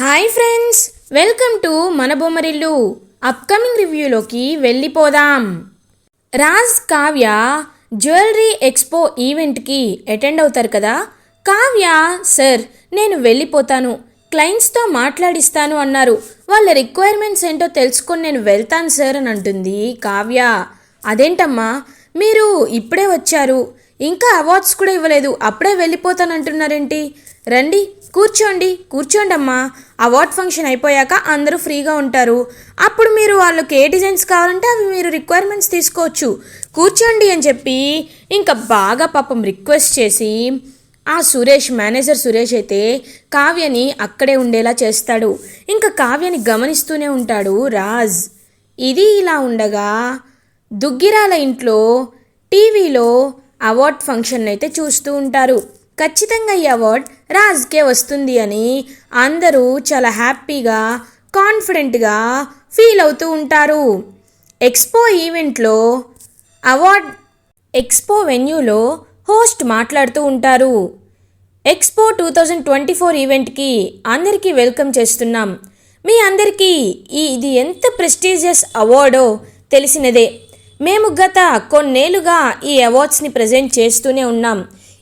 Hi friends welcome to మన Bommarillu upcoming రివ్యూలోకి వెళ్ళిపోదాం. రాజ్ కావ్య జ్యువెలరీ ఎక్స్పో ఈవెంట్కి అటెండ్ అవుతారు కదా? కావ్య సార్ నేను వెళ్ళిపోతాను. క్లయింట్స్తో మాట్లాడిస్తాను అన్నారు. వాళ్ళ రిక్వైర్మెంట్స్ ఏంటో తెలుసుకొని నేను వెళ్తాను సార్ అని అంటుంది కావ్య. అదేంటమ్మా మీరు ఇప్పుడే వచ్చారు. ఇంకా అవార్డ్స్ కూడా ఇవ్వలేదు. అప్పుడే వెళ్ళిపోతాను అంటున్నారేంటి? రండి కూర్చోండి కూర్చోండమ్మా. అవార్డ్ ఫంక్షన్ అయిపోయాక అందరూ ఫ్రీగా ఉంటారు. అప్పుడు మీరు వాళ్ళకి ఏ డిజైన్స్ కావాలంటే అవి మీరు రిక్వైర్మెంట్స్ తీసుకోవచ్చు. కూర్చోండి అని చెప్పి ఇంకా బాగా పాపం రిక్వెస్ట్ చేసి ఆ సురేష్ మేనేజర్ సురేష్ అయితే కావ్యని అక్కడే ఉండేలా చేస్తాడు. ఇంకా కావ్యని గమనిస్తూనే ఉంటాడు. రాజ్ ఇది ఇలా ఉండగా దుగ్గిరాల ఇంట్లో టీవీలో అవార్డ్ ఫంక్షన్ అయితే చూస్తూ ఉంటారు. ఖచ్చితంగా ఈ అవార్డ్ రాజ్కే వస్తుంది అని అందరూ చాలా హ్యాపీగా కాన్ఫిడెంట్గా ఫీల్ అవుతూ ఉంటారు. ఎక్స్పో ఈవెంట్లో అవార్డ్ ఎక్స్పో వెన్యూలో హోస్ట్ మాట్లాడుతూ ఉంటారు. Expo two thousand twenty four ఈవెంట్కి అందరికీ వెల్కమ్ చేస్తున్నాం. మీ అందరికీ ఈ ఇది ఎంత ప్రెస్టీజియస్ అవార్డో తెలిసినదే. మేము గత కొన్నేళ్ళుగా ఈ అవార్డ్స్ని ప్రజెంట్ చేస్తూనే ఉన్నాం.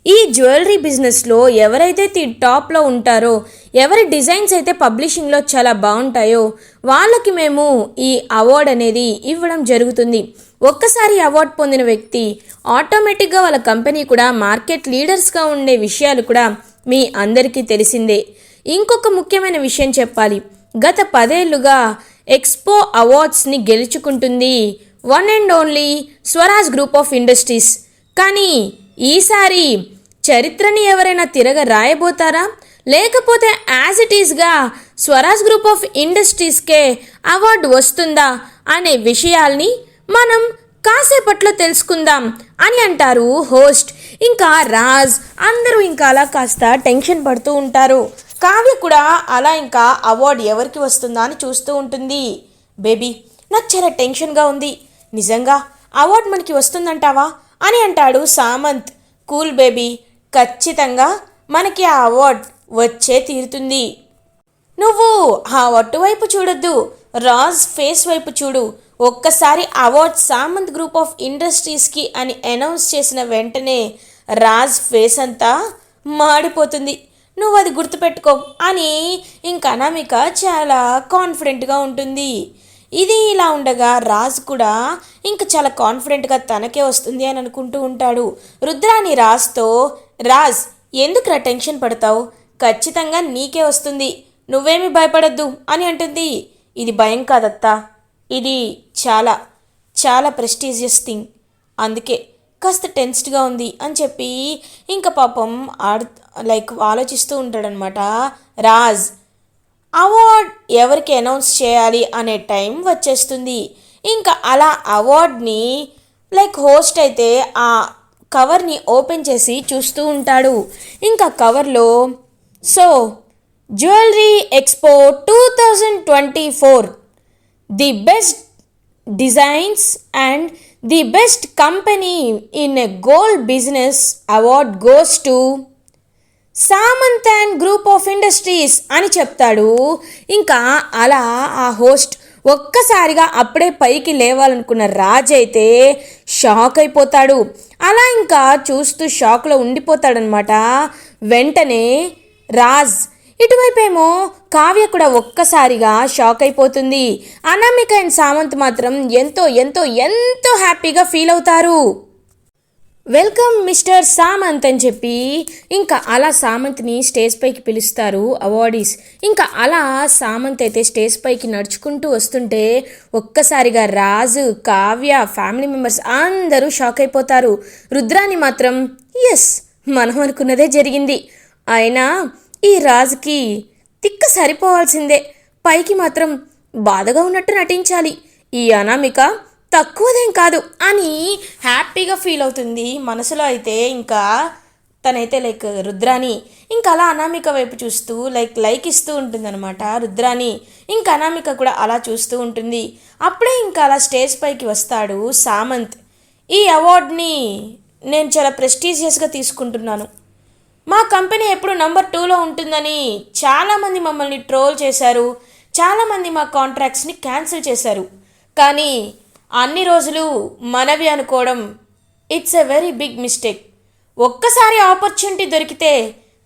ఈ జ్యువెలరీ బిజినెస్లో ఎవరైతే తి టాప్లో ఉంటారో ఎవరి డిజైన్స్ అయితే పబ్లిషింగ్లో చాలా బాగుంటాయో వాళ్ళకి మేము ఈ అవార్డ్ అనేది ఇవ్వడం జరుగుతుంది. ఒక్కసారి అవార్డ్ పొందిన వ్యక్తి ఆటోమేటిక్గా వాళ్ళ కంపెనీ కూడా మార్కెట్ లీడర్స్గా ఉండే విషయాలు కూడా మీ అందరికీ తెలిసిందే. ఇంకొక ముఖ్యమైన విషయం చెప్పాలి. గత పదేళ్ళుగా ఎక్స్పో అవార్డ్స్ని గెలుచుకుంటుంది one and only Swaraj group of industries. కానీ ఈసారి చరిత్రని ఎవరైనా తిరగ రాయబోతారా? లేకపోతే యాజ్ ఇట్ ఈస్గా స్వరాజ్ గ్రూప్ ఆఫ్ ఇండస్ట్రీస్కే అవార్డు వస్తుందా అనే విషయాల్ని మనం కాసేపట్లో తెలుసుకుందాం అని అంటారు హోస్ట్. ఇంకా రాజ్ అందరూ ఇంకా అలా కాస్త టెన్షన్ పడుతూ ఉంటారు. కావ్య కూడా అలా ఇంకా అవార్డు ఎవరికి వస్తుందా అని చూస్తూ ఉంటుంది. బేబీ నాకు చాలా టెన్షన్గా ఉంది. నిజంగా అవార్డు మనకి వస్తుందంటావా? అని అంటాడు సామంత్. కూల్ బేబీ ఖచ్చితంగా మనకి ఆ అవార్డ్ వచ్చే తీరుతుంది. నువ్వు ఆ ఒట్టు వైపు చూడొద్దు. రాజ్ ఫేస్ వైపు చూడు. ఒక్కసారి అవార్డ్ సామంత్ గ్రూప్ ఆఫ్ ఇండస్ట్రీస్కి అని అనౌన్స్ చేసిన వెంటనే రాజ్ ఫేస్ అంతా మాడిపోతుంది. నువ్వు అది గుర్తుపెట్టుకో అని ఇంకా అనామిక చాలా కాన్ఫిడెంట్గా ఉంటుంది. ఇది ఇలా ఉండగా రాజ్ కూడా ఇంకా చాలా కాన్ఫిడెంట్గా తనకే వస్తుంది అని అనుకుంటూ ఉంటాడు. రుద్రాని రాజుతో రాజ్ ఎందుకురా టెన్షన్ పడతావు? ఖచ్చితంగా నీకే వస్తుంది. నువ్వేమీ భయపడద్దు అని అంటుంది. ఇది భయం కాదత్తా. ఇది చాలా చాలా ప్రెస్టీజియస్ థింగ్. అందుకే కాస్త టెన్స్డ్గా ఉంది అని చెప్పి ఇంకా పాపం ఆడు లైక్ ఆలోచిస్తూ ఉంటాడనమాట రాజ్. అవార్డ్ ఎవరికి అనౌన్స్ చేయాలి అనే టైం వచ్చేస్తుంది. ఇంకా అలా అవార్డ్ని లైక్ హోస్ట్ అయితే ఆ కవర్ని ఓపెన్ చేసి చూస్తూ ఉంటాడు. ఇంకా కవర్లో so jewellery expo two thousand twenty four the best designs and the best company in a gold business award goes to Samanth and group of industries అని చెప్తాడు. ఇంకా అలా ఆ హోస్ట్ ఒక్కసారిగా అప్పుడే పైకి లేవాలనుకున్న రాజ్ అయితే షాక్ అయిపోతాడు. అలా ఇంకా చూస్తూ షాక్లో ఉండిపోతాడనమాట. వెంటనే రాజ్ ఇటువైపేమో కావ్య కూడా ఒక్కసారిగా షాక్ అయిపోతుంది. అనామిక అండ్ సామంత్ మాత్రం ఎంతో ఎంతో ఎంతో హ్యాపీగా ఫీల్ అవుతారు. వెల్కమ్ మిస్టర్ సామంత్ అని చెప్పి ఇంకా అలా సామంత్ని స్టేజ్ పైకి పిలుస్తారు అవార్డీస్. ఇంకా అలా సామంత్ అయితే స్టేజ్ పైకి నడుచుకుంటూ వస్తుంటే ఒక్కసారిగా రాజు కావ్య ఫ్యామిలీ మెంబర్స్ అందరూ షాక్ అయిపోతారు. రుద్రాని మాత్రం ఎస్ మనం అనుకున్నదే జరిగింది. అయినా ఈ రాజుకి తిక్క సరిపోవాల్సిందే. పైకి మాత్రం బాధగా ఉన్నట్టు నటించాలి. ఈ అనామిక తక్కువదేం కాదు. అని హ్యాపీగా ఫీల్ అవుతుంది. మనసులో అయితే ఇంకా తనైతే లైక్ రుద్రాని. ఇంకా అలా అనామిక వైపు చూస్తూ లైక్ లైక్ ఇస్తూ ఉంటుందన్నమాట రుద్రాని. ఇంకా అనామిక కూడా అలా చూస్తూ ఉంటుంది. అప్పుడే ఇంకా అలా స్టేజ్ పైకి వస్తాడు సామంత్. ఈ అవార్డ్ని నేను చాలా ప్రెస్టీజియస్గా తీసుకుంటున్నాను. మా కంపెనీ ఎప్పుడు నంబర్ టూలో ఉంటుందని చాలామంది మమ్మల్ని ట్రోల్ చేశారు. చాలామంది మా కాంట్రాక్ట్స్ని క్యాన్సిల్ చేశారు. కానీ అన్ని రోజులు మనవి అనుకోవడం it's a very big mistake ఒక్కసారి ఆపర్చునిటీ దొరికితే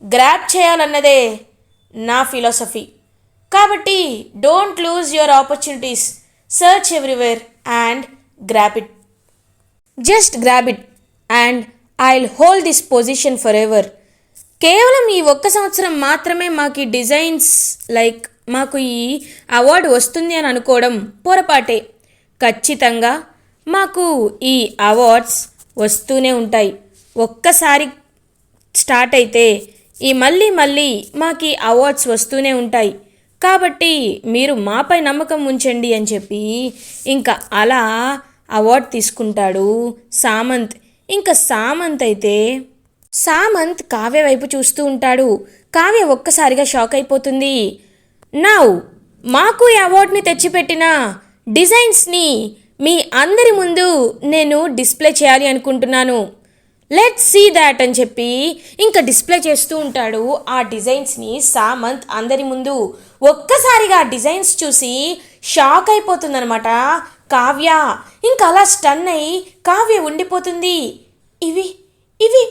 గ్రాప్ చేయాలన్నదే నా ఫిలాసఫీ కాబట్టి don't lose your opportunities search everywhere and grab it just grab it and I hold this position forever కేవలం ఈ ఒక్క సంవత్సరం మాత్రమే మాకు ఈ డిజైన్స్ లైక్ మాకు ఈ అవార్డు వస్తుంది అని అనుకోవడం పొరపాటే. ఖచ్చితంగా మాకు ఈ అవార్డ్స్ వస్తూనే ఉంటాయి. ఒక్కసారి స్టార్ట్ అయితే ఈ మళ్ళీ మళ్ళీ మాకు ఈ అవార్డ్స్ వస్తూనే ఉంటాయి. కాబట్టి మీరు మాపై నమ్మకం ఉంచండి అని చెప్పి ఇంకా అలా అవార్డ్ తీసుకుంటాడు సామంత్. ఇంకా సామంత్ అయితే సామంత్ కావ్య వైపు చూస్తూ ఉంటాడు. కావ్య ఒక్కసారిగా షాక్ అయిపోతుంది. నా మాకు ఈ అవార్డ్ని తెచ్చిపెట్టిన డిజైన్స్ని మీ అందరి ముందు నేను డిస్ప్లే చేయాలి అనుకుంటున్నాను. లెట్ సీ దాట్ అని చెప్పి ఇంకా డిస్ప్లే చేస్తూ ఉంటాడు ఆ డిజైన్స్ని సామంత్ అందరి ముందు. ఒక్కసారిగా ఆ డిజైన్స్ చూసి షాక్ అయిపోతుందనమాట కావ్య ఇంకా అలా స్టన్ అయి కావ్య ఉండిపోతుంది. ఇవి ఇవి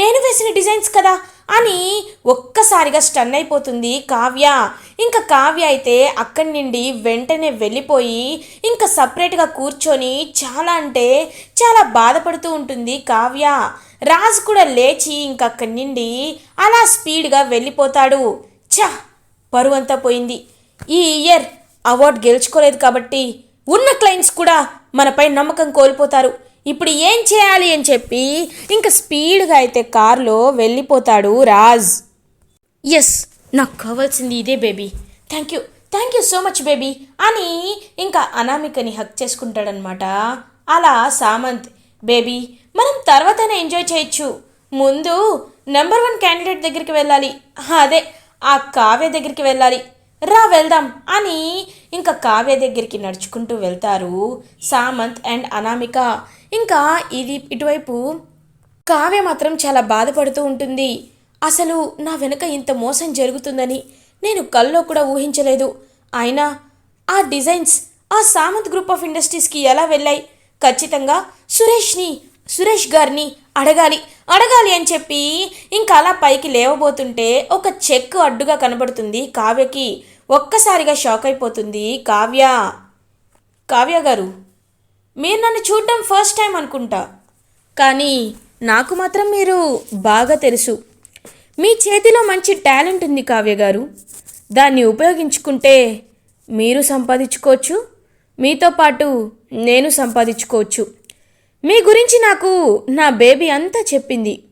నేను వేసిన డిజైన్స్ కదా. అని ఒక్కసారిగా స్టన్ అయిపోతుంది కావ్య. ఇంకా కావ్య అయితే అక్కడి నుండి వెంటనే వెళ్ళిపోయి ఇంకా సపరేట్గా కూర్చొని చాలా అంటే చాలా బాధపడుతూ ఉంటుంది కావ్య. రాజు కూడా లేచి ఇంకా అక్కడి నుండి అలా స్పీడ్గా వెళ్ళిపోతాడు. ఛా! పరువంతా పోయింది. ఈ ఇయర్ అవార్డు గెలుచుకోలేదు కాబట్టి ఉన్న క్లయింట్స్ కూడా మనపై నమ్మకం కోల్పోతారు. ఇప్పుడు ఏం చేయాలి అని చెప్పి ఇంకా స్పీడ్గా అయితే కారులో వెళ్ళిపోతాడు రాజ్. ఎస్ నాకు కావాల్సింది ఇదే baby thank you thank you so much baby అని ఇంకా అనామికని హక్ చేసుకుంటాడనమాట అలా సామంత్ బేబీ మనం తర్వాతనే ఎంజాయ్ చేయొచ్చు. ముందు నెంబర్ వన్ క్యాండిడేట్ దగ్గరికి వెళ్ళాలి. అదే ఆ కావ్య దగ్గరికి వెళ్ళాలి. రా వెళ్దాం. అని ఇంకా కావ్య దగ్గరికి నడుచుకుంటూ వెళ్తారు సామంత్ అండ్ అనామిక. ఇంకా ఇది ఇటువైపు కావ్య మాత్రం చాలా బాధపడుతూ ఉంటుంది. అసలు నా వెనుక ఇంత మోసం జరుగుతుందని నేను కల్లో కూడా ఊహించలేదు. అయినా ఆ డిజైన్స్ ఆ సామంత్ గ్రూప్ ఆఫ్ ఇండస్ట్రీస్కి ఎలా వెళ్ళాయి? ఖచ్చితంగా సురేష్ని సురేష్ గారిని అడగాలి. అడగాలి అని చెప్పి ఇంకా అలా పైకి లేవబోతుంటే ఒక చెక్ అడ్డుగా కనబడుతుంది కావ్యకి. ఒక్కసారిగా షాక్ అయిపోతుంది కావ్య. కావ్య గారు మీరు నన్ను చూడడం ఫస్ట్ టైం అనుకుంటా. కానీ నాకు మాత్రం మీరు బాగా తెలుసు. మీ చేతిలో మంచి టాలెంట్ ఉంది కావ్య గారు. దాన్ని ఉపయోగించుకుంటే మీరు సంపాదించుకోవచ్చు. మీతో పాటు నేను సంపాదించుకోవచ్చు. మీ గురించి నాకు నా బేబీ అంతా చెప్పింది.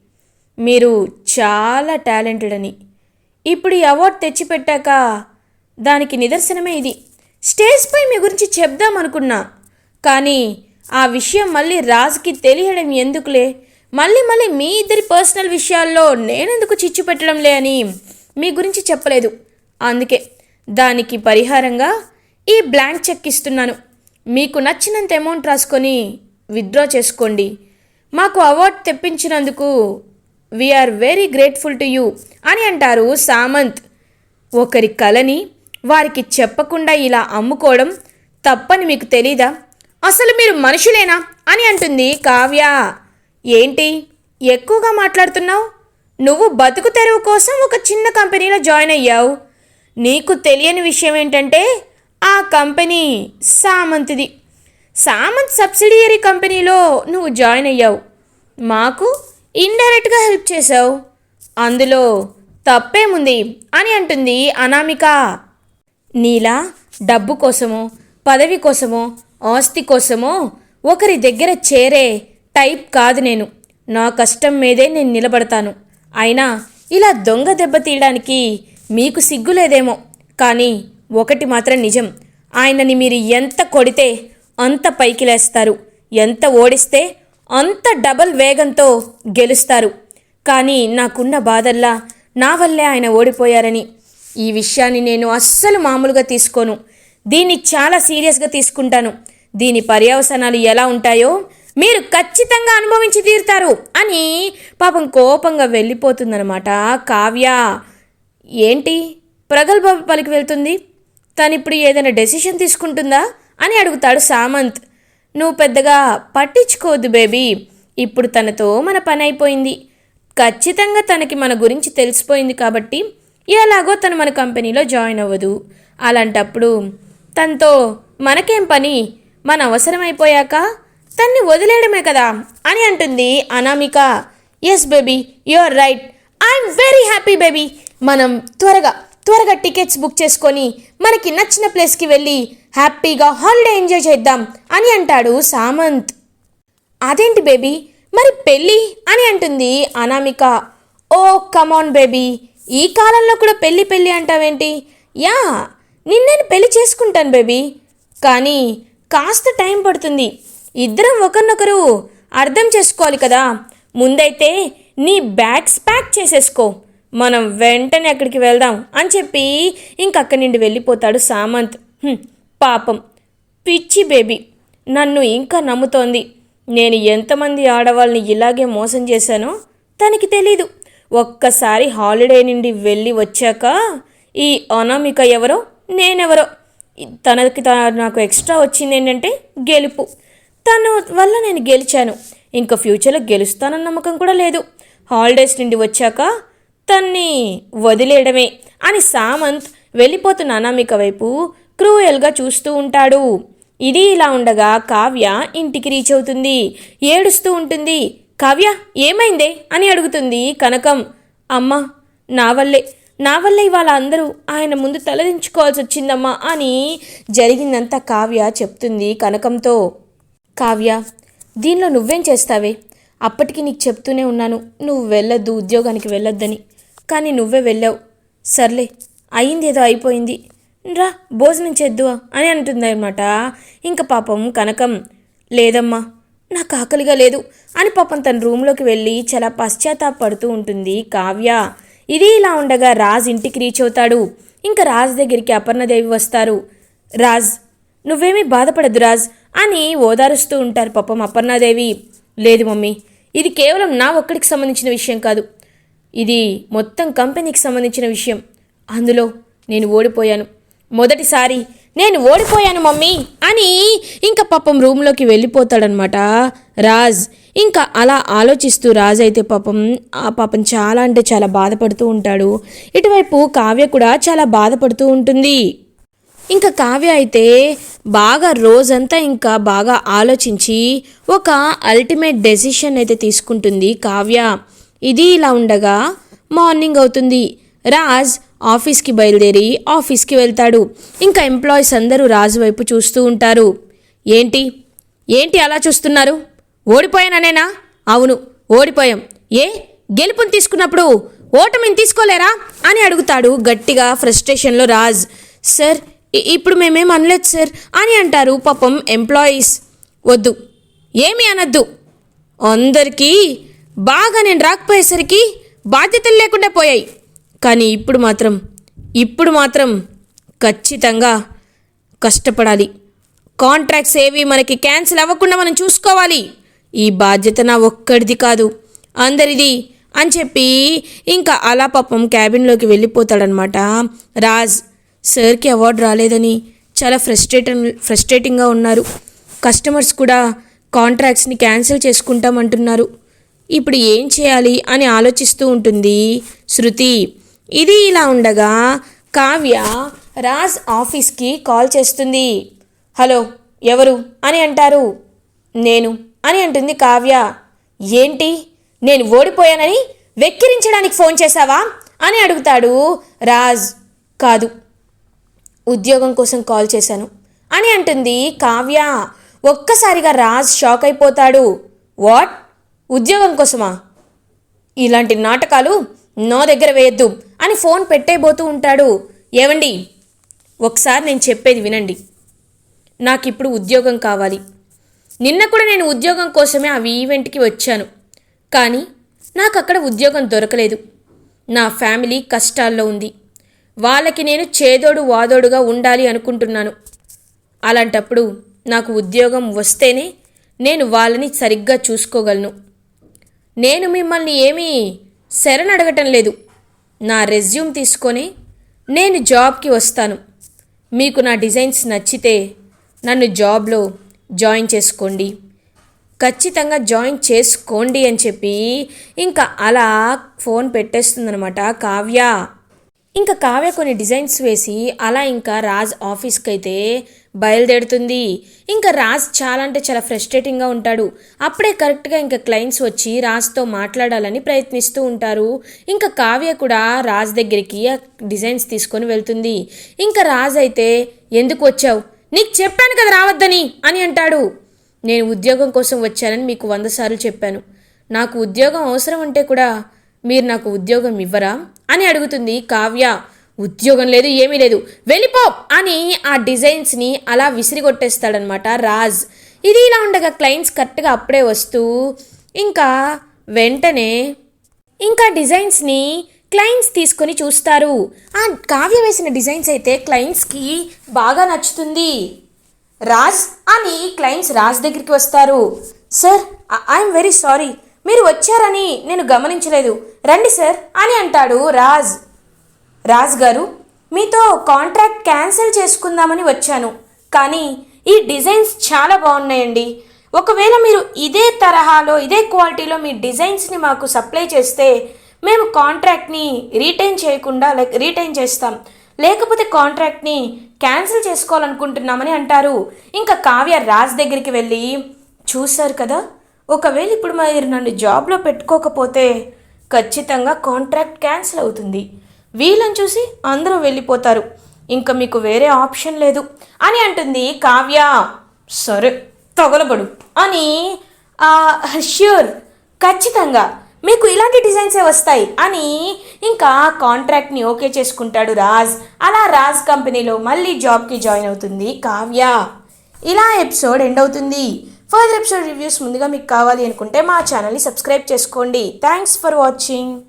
మీరు చాలా టాలెంటెడ్ అని. ఇప్పుడు ఈ అవార్డు తెచ్చిపెట్టాక దానికి నిదర్శనమే ఇది. స్టేజ్పై మీ గురించి చెప్దాం అనుకున్నా. కానీ ఆ విషయం మళ్ళీ రాజుకి తెలియడం ఎందుకులే? మళ్ళీ మళ్ళీ మీ ఇద్దరి పర్సనల్ విషయాల్లో నేనెందుకు చిచ్చు పెట్టడంలే అని మీ గురించి చెప్పలేదు. అందుకే దానికి పరిహారంగా ఈ బ్లాంక్ చెక్ ఇస్తున్నాను. మీకు నచ్చినంత అమౌంట్ రాసుకొని విత్డ్రా చేసుకోండి. మాకు award తెప్పించినందుకు we're very grateful to you అని అంటారు సామంత్. ఒకరి కలని వారికి చెప్పకుండా ఇలా అమ్ముకోవడం తప్పని మీకు తెలీదా? అసలు మీరు మనుషులేనా? అని అంటుంది కావ్య. ఏంటి? ఎక్కువగా మాట్లాడుతున్నావు? నువ్వు బతుకు తెరువు కోసం ఒక చిన్న కంపెనీలో జాయిన్ అయ్యావు. నీకు తెలియని విషయం ఏంటంటే ఆ కంపెనీ సామంత్ది. సామంత్ సబ్సిడియరీ కంపెనీలో నువ్వు జాయిన్ అయ్యావు. మాకు ఇండైరెక్ట్గా హెల్ప్ చేసావు అందులో తప్పేముంది? అని అంటుంది అనామిక. నీలా డబ్బు కోసమో పదవి కోసమో ఆస్తి కోసమో ఒకరి దగ్గర చేరే టైప్ కాదు నేను. నా కష్టం మీదే నేను నిలబడతాను. అయినా ఇలా దొంగ దెబ్బ తీయడానికి మీకు సిగ్గులేదేమో. కానీ ఒకటి మాత్రం నిజం. ఆయనని మీరు ఎంత కొడితే అంత పైకి లేస్తారు ఎంత ఓడిస్తే అంత డబల్ వేగంతో గెలుస్తారు. కానీ నాకున్న బాధల్లా నా వల్లే ఆయన ఓడిపోయారని. ఈ విషయాన్ని నేను అస్సలు మామూలుగా తీసుకోను. దీన్ని చాలా సీరియస్గా తీసుకుంటాను. దీని పర్యవసనాలు ఎలా ఉంటాయో మీరు ఖచ్చితంగా అనుభవించి తీరుతారు అని పాపం కోపంగా వెళ్ళిపోతుందనమాట కావ్య ఏంటి? ప్రగల్భ పలికి వెళ్తుంది. తను ఇప్పుడు ఏదైనా డెసిషన్ తీసుకుంటుందా అని అడుగుతాడు సామంత్. నువ్వు పెద్దగా పట్టించుకోవద్దు బేబీ. ఇప్పుడు తనతో మన పని అయిపోయింది. ఖచ్చితంగా తనకి మన గురించి తెలిసిపోయింది కాబట్టి ఎలాగో తను మన కంపెనీలో జాయిన్ అవ్వదు. అలాంటప్పుడు తనతో మనకేం పని? మన అవసరం అయిపోయాక తన్ని వదిలేయడమే కదా అని అంటుంది Anamika. Yes baby you are right I'm very happy baby మనం త్వరగా త్వరగా టికెట్స్ బుక్ చేసుకొని మనకి నచ్చిన ప్లేస్కి వెళ్ళి హ్యాపీగా హాలిడే ఎంజాయ్ చేద్దాం అని అంటాడు సామంత్. అదేంటి బేబీ మరి పెళ్ళి అని అంటుంది అనామిక. ఓ కమాన్ బేబీ ఈ కాలంలో కూడా పెళ్ళి పెళ్ళి అంటావేంటి? యా నిన్నేను పెళ్ళి చేసుకుంటాను బేబీ కానీ కాస్త టైం పడుతుంది. ఇద్దరం ఒకరినొకరు అర్థం చేసుకోవాలి కదా. ముందైతే నీ బ్యాగ్స్ ప్యాక్ చేసేసుకో. మనం వెంటనే అక్కడికి వెళ్దాం అని చెప్పి ఇంకక్కడి నుండి వెళ్ళిపోతాడు సామంత్. పాపం. పిచ్చి బేబీ. నన్ను ఇంకా నమ్ముతోంది. నేను ఎంతమంది ఆడవాళ్ళని ఇలాగే మోసం చేశానో తనకి తెలీదు. ఒక్కసారి హాలిడే నుండి వెళ్ళి వచ్చాక ఈ అనామిక ఎవరో నేనెవరో తనకి నాకు ఎక్స్ట్రా వచ్చింది ఏంటంటే గెలుపు. తన వల్ల నేను గెలిచాను. ఇంకా ఫ్యూచర్లో గెలుస్తానన్న నమ్మకం కూడా లేదు. హాలిడేస్ నుండి వచ్చాక తన్ని వదిలేయడమే అని సామంత్ వెళ్ళిపోతున్న అనామిక వైపు? క్రూయల్గా చూస్తూ ఉంటాడు. ఇది ఇలా ఉండగా కావ్య ఇంటికి రీచ్ అవుతుంది. ఏడుస్తూ ఉంటుంది. కావ్య ఏమైందే? అని అడుగుతుంది కనకం. అమ్మ నా వల్లే. నా వల్ల ఇవాళ అందరూ ఆయన ముందు తలదించుకోవాల్సి వచ్చిందమ్మా అని జరిగిందంతా కావ్య చెప్తుంది కనకంతో. కావ్య దీనిలో నువ్వేం చేస్తావే? అప్పటికి నీకు చెప్తూనే ఉన్నాను. నువ్వు వెళ్ళొద్దు ఉద్యోగానికి వెళ్ళొద్దని. కానీ నువ్వే వెళ్ళావు. సర్లే అయింది ఏదో అయిపోయింది. రా భోజనం చేద్దువా? అని అంటుందన్నమాట. ఇంకా పాపం కనకం లేదమ్మా నాకు ఆకలిగా లేదు అని పాపం తన రూమ్లోకి వెళ్ళి చాలా పశ్చాత్తాపడుతూ ఉంటుంది కావ్య. ఇది ఇలా ఉండగా రాజ్ ఇంటికి రీచ్ అవుతాడు. ఇంకా రాజ్ దగ్గరికి అపర్ణదేవి వస్తారు. రాజ్ నువ్వేమీ బాధపడద్దు రాజ్ అని ఓదారుస్తూ ఉంటారు పాపం అపర్ణాదేవి. లేదు మమ్మీ ఇది కేవలం నా ఒక్కడికి సంబంధించిన విషయం కాదు. ఇది మొత్తం కంపెనీకి సంబంధించిన విషయం. అందులో నేను ఓడిపోయాను. మొదటిసారి నేను ఓడిపోయాను మమ్మీ అని ఇంకా పాపం రూమ్లోకి వెళ్ళిపోతాడనమాట రాజ్. ఇంకా అలా ఆలోచిస్తూ రాజ్ అయితే పాపం ఆ పాపం చాలా అంటే చాలా బాధపడుతూ ఉంటాడు. ఇటువైపు కావ్య కూడా చాలా బాధపడుతూ ఉంటుంది. ఇంకా కావ్య అయితే బాగా రోజంతా ఇంకా బాగా ఆలోచించి ఒక అల్టిమేట్ డెసిషన్ అయితే తీసుకుంటుంది కావ్య. ఇది ఇలా ఉండగా మార్నింగ్ అవుతుంది. రాజ్ ఆఫీస్కి బయలుదేరి ఆఫీస్కి వెళ్తాడు. ఇంకా ఎంప్లాయీస్ అందరూ రాజు వైపు చూస్తూ ఉంటారు. ఏంటి? ఏంటి అలా చూస్తున్నారు? ఓడిపోయాననేనా? అవును ఓడిపోయాం. ఏ గెలుపుని తీసుకున్నప్పుడు ఓటమిని తీసుకోలేరా? అని అడుగుతాడు గట్టిగా ఫ్రస్ట్రేషన్లో రాజ్. సార్ ఇప్పుడు మేమేం అనలేదు సార్ అని అంటారు పాపం ఎంప్లాయీస్. వద్దు ఏమీ అనద్దు. అందరికీ బాగా నేను రాకపోయేసరికి బాధ్యతలు లేకుండా పోయాయి. కానీ ఇప్పుడు మాత్రం ఇప్పుడు మాత్రం ఖచ్చితంగా కష్టపడాలి. కాంట్రాక్ట్స్ ఏవి మనకి క్యాన్సిల్ అవ్వకుండా మనం చూసుకోవాలి. ఈ బాధ్యత నా ఒక్కడిది కాదు అందరిది అని చెప్పి ఇంకా అలా పాపం క్యాబిన్లోకి వెళ్ళిపోతాడనమాట రాజ్ సార్కి అవార్డు రాలేదని చాలా ఫ్రస్ట్రేటింగ్ ఫ్రస్ట్రేటింగ్గా ఉన్నారు. కస్టమర్స్ కూడా కాంట్రాక్ట్స్ని క్యాన్సిల్ చేసుకుంటామంటున్నారు. ఇప్పుడు ఏం చేయాలి అని ఆలోచిస్తూ ఉంటుంది శృతి. ఇది ఇలా ఉండగా కావ్య రాజ్ ఆఫీస్కి కాల్ చేస్తుంది. హలో ఎవరు అని అంటారు. నేను. అని అంటుంది కావ్య. ఏంటి? నేను ఓడిపోయానని వెక్కిరించడానికి ఫోన్ చేశావా? అని అడుగుతాడు రాజ్. కాదు ఉద్యోగం కోసం కాల్ చేశాను. అని అంటుంది కావ్య. ఒక్కసారిగా రాజ్ షాక్ అయిపోతాడు. వాట్? ఉద్యోగం కోసమా? ఇలాంటి నాటకాలు నా దగ్గర వేయొద్దు అని ఫోన్ పెట్టేయబోతూ ఉంటాడు. ఏవండి? ఒకసారి నేను చెప్పేది వినండి. నాకు ఇప్పుడు ఉద్యోగం కావాలి. నిన్న కూడా నేను ఉద్యోగం కోసమే ఆ ఈవెంట్కి వచ్చాను. కానీ నాకు అక్కడ ఉద్యోగం దొరకలేదు. నా ఫ్యామిలీ కష్టాల్లో ఉంది. వాళ్ళకి నేను చేదోడు వాదోడుగా ఉండాలి అనుకుంటున్నాను. అలాంటప్పుడు నాకు ఉద్యోగం వస్తేనే నేను వాళ్ళని సరిగ్గా చూసుకోగలను. నేను మిమ్మల్ని ఏమీ శరణడగటం లేదు. నా రెజ్యూమ్ తీసుకొని నేను జాబ్కి వస్తాను. మీకు నా డిజైన్స్ నచ్చితే నన్ను జాబ్లో జాయిన్ చేసుకోండి. ఖచ్చితంగా జాయిన్ చేసుకోండి అని చెప్పి ఇంకా అలా ఫోన్ పెట్టేస్తుందనమాట కావ్య. ఇంకా కావ్య కొన్ని డిజైన్స్ వేసి అలా ఇంకా రాజ్ ఆఫీస్కి అయితే బయలుదేరుతుంది. ఇంకా రాజ్ చాలా అంటే చాలా ఫ్రస్ట్రేటింగ్గా ఉంటాడు. అప్పుడే కరెక్ట్గా ఇంకా క్లయింట్స్ వచ్చి రాజ్తో మాట్లాడాలని ప్రయత్నిస్తూ ఉంటారు. ఇంకా కావ్య కూడా రాజ్ దగ్గరికి డిజైన్స్ తీసుకొని వెళ్తుంది. ఇంకా రాజ్ అయితే ఎందుకు వచ్చావు? నీకు చెప్పాను కదా రావద్దని అని అంటాడు. నేను ఉద్యోగం కోసం వచ్చానని మీకు వంద సార్లు చెప్పాను. నాకు ఉద్యోగం అవసరం ఉంటే కూడా మీరు నాకు ఉద్యోగం ఇవ్వరా అని అడుగుతుంది కావ్య. ఉద్యోగం లేదు ఏమీ లేదు. వెళ్ళిపో అని ఆ డిజైన్స్ని అలా విసిరిగొట్టేస్తాడనమాట రాజ్. ఇది ఇలా ఉండగా క్లయింట్స్ కరెక్ట్గా అప్పుడే వస్తూ ఇంకా వెంటనే ఇంకా డిజైన్స్ని క్లయింట్స్ తీసుకొని చూస్తారు. ఆ కావ్య వేసిన డిజైన్స్ అయితే క్లయింట్స్కి బాగా నచ్చుతుంది. రాజ్ అని క్లయింట్స్ రాజ్ దగ్గరికి వస్తారు. సార్ ఐఎమ్ వెరీ సారీ మీరు వచ్చారని నేను గమనించలేదు. రండి సార్ అని అంటాడు రాజ్. రాజ్ గారు మీతో కాంట్రాక్ట్ క్యాన్సిల్ చేసుకుందామని వచ్చాను. కానీ ఈ డిజైన్స్ చాలా బాగున్నాయండి. ఒకవేళ మీరు ఇదే తరహాలో ఇదే క్వాలిటీలో మీ డిజైన్స్ని మాకు సప్లై చేస్తే మేము కాంట్రాక్ట్ని రీటైన్ చేయకుండా లైక్ రీటైన్ చేస్తాం. లేకపోతే కాంట్రాక్ట్ని క్యాన్సిల్ చేసుకోవాలనుకుంటున్నామని అంటారు. ఇంకా కావ్య రాజ్ దగ్గరికి వెళ్ళి చూశారు కదా ఒకవేళ ఇప్పుడు మీరు నన్ను జాబ్లో పెట్టుకోకపోతే ఖచ్చితంగా కాంట్రాక్ట్ క్యాన్సిల్ అవుతుంది. వీళ్ళని చూసి అందరూ వెళ్ళిపోతారు. ఇంకా మీకు వేరే ఆప్షన్ లేదు. అని అంటుంది కావ్య. సరే తగలబడు. అని ష్యూర్ ఖచ్చితంగా. మీకు ఇలాంటి డిజైన్సే వస్తాయి. అని ఇంకా కాంట్రాక్ట్ని ఓకే చేసుకుంటాడు రాజ్. అలా రాజ్ కంపెనీలో మళ్ళీ జాబ్కి జాయిన్ అవుతుంది కావ్య. ఇలా ఎపిసోడ్ ఎండ్ అవుతుంది. ఫర్దర్ ఎపిసోడ్ రివ్యూస్ ముందుగా మీకు కావాలి అనుకుంటే మా ఛానల్ని సబ్స్క్రైబ్ చేసుకోండి. Thanks for watching.